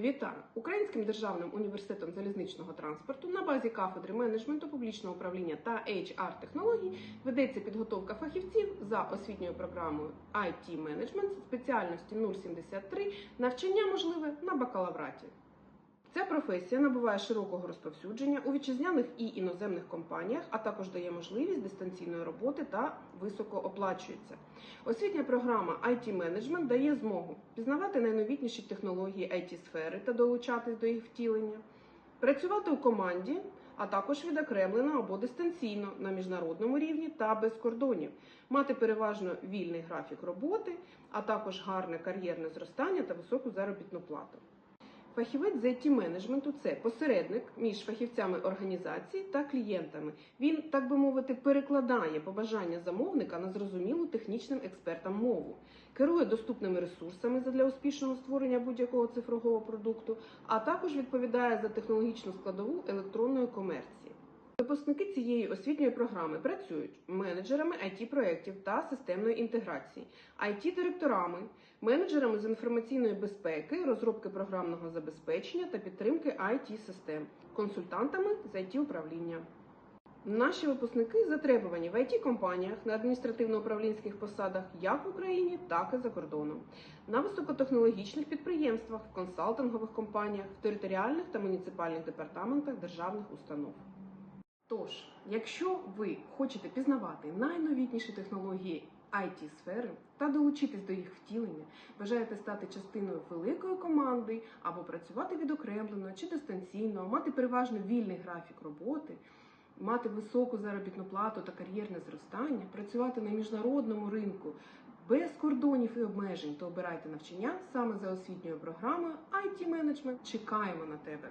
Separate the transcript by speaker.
Speaker 1: Вітаю! Українським державним університетом залізничного транспорту на базі кафедри менеджменту публічного управління та HR технологій ведеться підготовка фахівців за освітньою програмою IT-менеджмент спеціальності 073 навчання можливе на бакалавраті. Ця професія набуває широкого розповсюдження у вітчизняних і іноземних компаніях, а також дає можливість дистанційної роботи та високо оплачується. Освітня програма IT Management дає змогу пізнавати найновітніші технології IT сфери та долучатись до їх втілення, працювати у команді, а також відокремлено або дистанційно на міжнародному рівні та без кордонів, мати переважно вільний графік роботи, а також гарне кар'єрне зростання та високу заробітну плату. Фахівець з it менеджменту це посередник між фахівцями організації та клієнтами. Він, так би мовити, перекладає побажання замовника на зрозумілу технічним експертам мову, керує доступними ресурсами для успішного створення будь-якого цифрового продукту, а також відповідає за технологічну складову електронної комерції. Випускники цієї освітньої програми працюють менеджерами it проєктів та системної інтеграції, it директорами менеджерами з інформаційної безпеки, розробки програмного забезпечення та підтримки it систем консультантами з it управління. Наші випускники затребувані в it компаніях на адміністративно-управлінських посадах як в Україні, так і за кордоном, на високотехнологічних підприємствах, в консалтингових компаніях, в територіальних та муніципальних департаментах державних установ. Тож, якщо ви хочете пізнавати найновітніші технології it сфери та долучитись до їх втілення, бажаєте стати частиною великої команди або працювати відокремлено чи дистанційно, мати переважно вільний графік роботи, мати високу заробітну плату та кар'єрне зростання, працювати на міжнародному ринку без кордонів і обмежень, то обирайте навчання саме за освітньою програмою IT Management. Чекаємо на тебе!